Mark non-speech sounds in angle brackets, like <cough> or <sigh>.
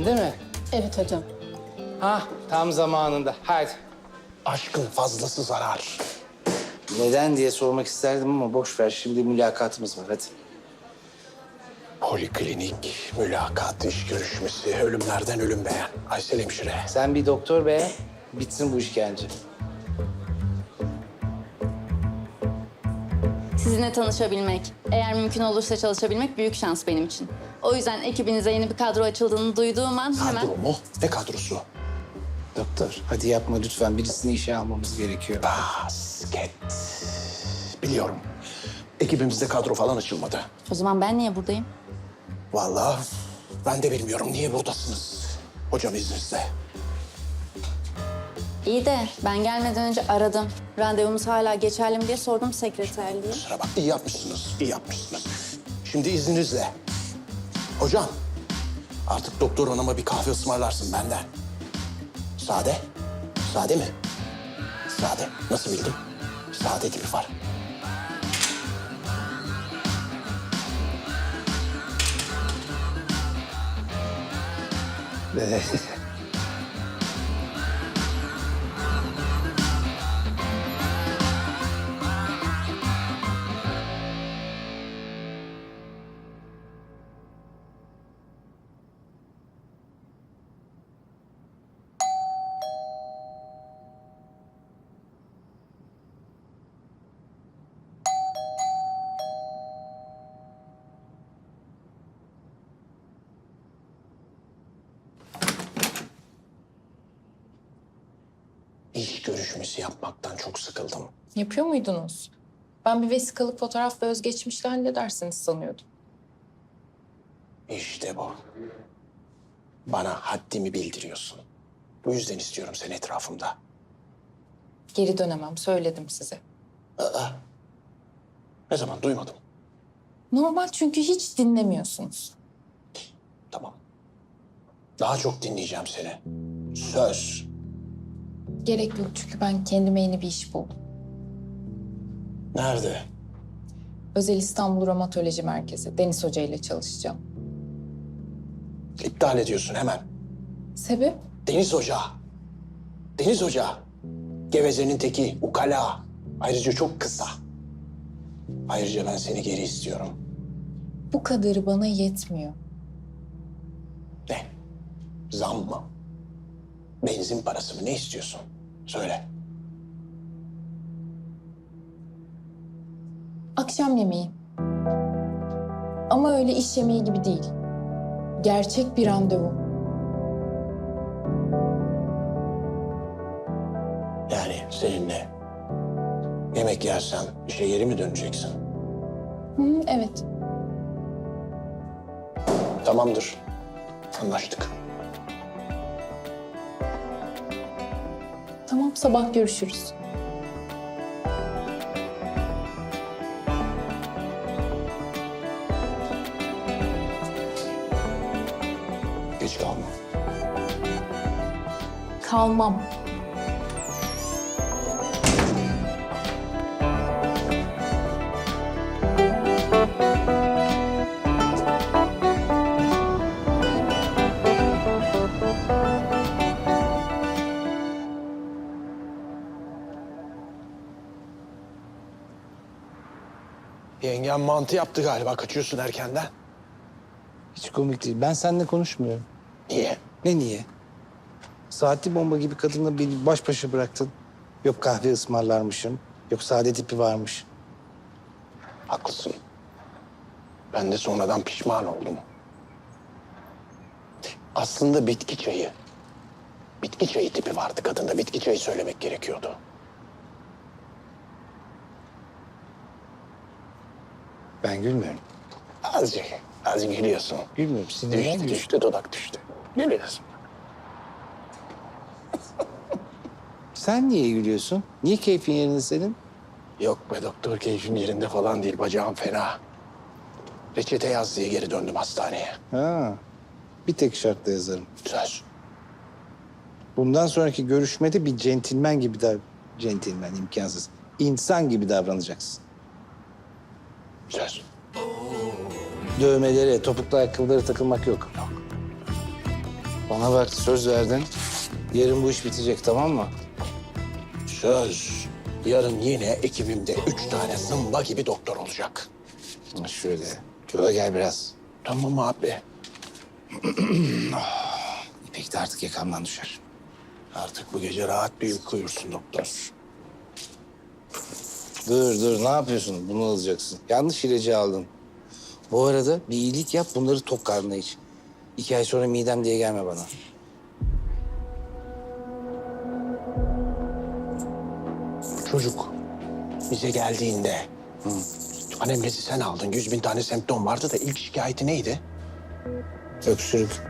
Yerinde mi? Evet hocam. Ha tam zamanında. Hadi. Aşkın fazlası zarar. Neden diye sormak isterdim ama boş ver. Şimdi mülakatımız var hadi. Poliklinik, mülakat, iş görüşmesi, ölümlerden ölüm beğen. Aysel hemşire. Sen bir doktor be. Bitsin bu işkence. Sizinle tanışabilmek, eğer mümkün olursa çalışabilmek büyük şans benim için. O yüzden ekibinize yeni bir kadro açıldığını duyduğum an hemen... Kadro mu? Ne kadrosu? Doktor hadi yapma lütfen. Birisini işe almamız gerekiyor. Basket. Biliyorum. Ekibimizde kadro falan açılmadı. O zaman ben niye buradayım? Vallahi ben de bilmiyorum niye buradasınız. Hocam izninizle. İyi de ben gelmeden önce aradım. Randevumuz hala geçerli mi diye sordum sekreterliğe. Kusura bak. iyi yapmışsınız, iyi yapmışsınız. Şimdi izninizle. Hocam, artık doktor hanıma bir kahve ısmarlarsın benden. Sade? Sade mi? Sade. Nasıl bildim? Sade gibi var. Görüşmesi yapmaktan çok sıkıldım. Yapıyor muydunuz? Ben bir vesikalık fotoğraf ve özgeçmişle halledersiniz sanıyordum. İşte bu. Bana haddimi bildiriyorsun. Bu yüzden istiyorum seni etrafımda. Geri dönemem, söyledim size. Ne zaman duymadım. Normal çünkü hiç dinlemiyorsunuz. Tamam. Daha çok dinleyeceğim seni. Söz. Gerek yok çünkü ben kendime yeni bir iş buldum. Nerede? Özel İstanbul Romatoloji Merkezi, Deniz Hoca ile çalışacağım. İptal ediyorsun hemen. Sebep? Deniz Hoca. Deniz Hoca. Gevezenin teki, ukala. Ayrıca çok kısa. Ayrıca ben seni geri istiyorum. Bu kadarı bana yetmiyor. Ne? Zam mı? Benzin parası mı? Ne istiyorsun? Söyle. Akşam yemeği. Ama öyle iş yemeği gibi değil. Gerçek bir randevu. Yani seninle yemek yersen işe geri mi döneceksin? Hı, evet. Tamamdır. Anlaştık. Tamam, sabah görüşürüz. Geç kalma. Kalmam. Yengem mantı yaptı galiba. Kaçıyorsun erkenden. Hiç komik değil. Ben seninle konuşmuyorum. Niye? Ne niye? Saatli bomba gibi kadınla beni baş başa bıraktın. Yok kahve ısmarlarmışım. Yok sade tipi varmış. Haklısın. Ben de sonradan pişman oldum. Aslında bitki çayı. Bitki çayı tipi vardı kadında. Bitki çayı söylemek gerekiyordu. Ben gülmüyorum. Azıcık, azıcık gülüyorsun. Gülmüyorum. Sinirden Düştü, gülüyorum. düştü, dudak düştü. Gülüyorsun. <laughs> Sen niye gülüyorsun? Niye keyfin yerinde senin? Yok be doktor keyfim yerinde falan değil. Bacağım fena. Reçete yaz diye geri döndüm hastaneye. Ha. Bir tek şartla yazarım. Söz. Bundan sonraki görüşmede bir centilmen gibi dav... Centilmen imkansız. İnsan gibi davranacaksın. Söz. Dövmelere, topuklu ayakkabılara takılmak yok. Bana bak söz verdin. Yarın bu iş bitecek tamam mı? Söz. Yarın yine ekibimde üç tane zımba gibi doktor olacak. Ha, Şöyle. Şöyle gel biraz. Tamam abi. <clears throat> İpek de artık yakamdan düşer. Artık bu gece rahat bir uyku uyursun doktor. Dur dur ne yapıyorsun? Bunu alacaksın. Yanlış ilacı aldın. Bu arada bir iyilik yap bunları tok karnına iç. İki ay sonra midem diye gelme bana. Çocuk bize geldiğinde anemnezi sen aldın. Yüz bin tane semptom vardı da ilk şikayeti neydi? Öksürük.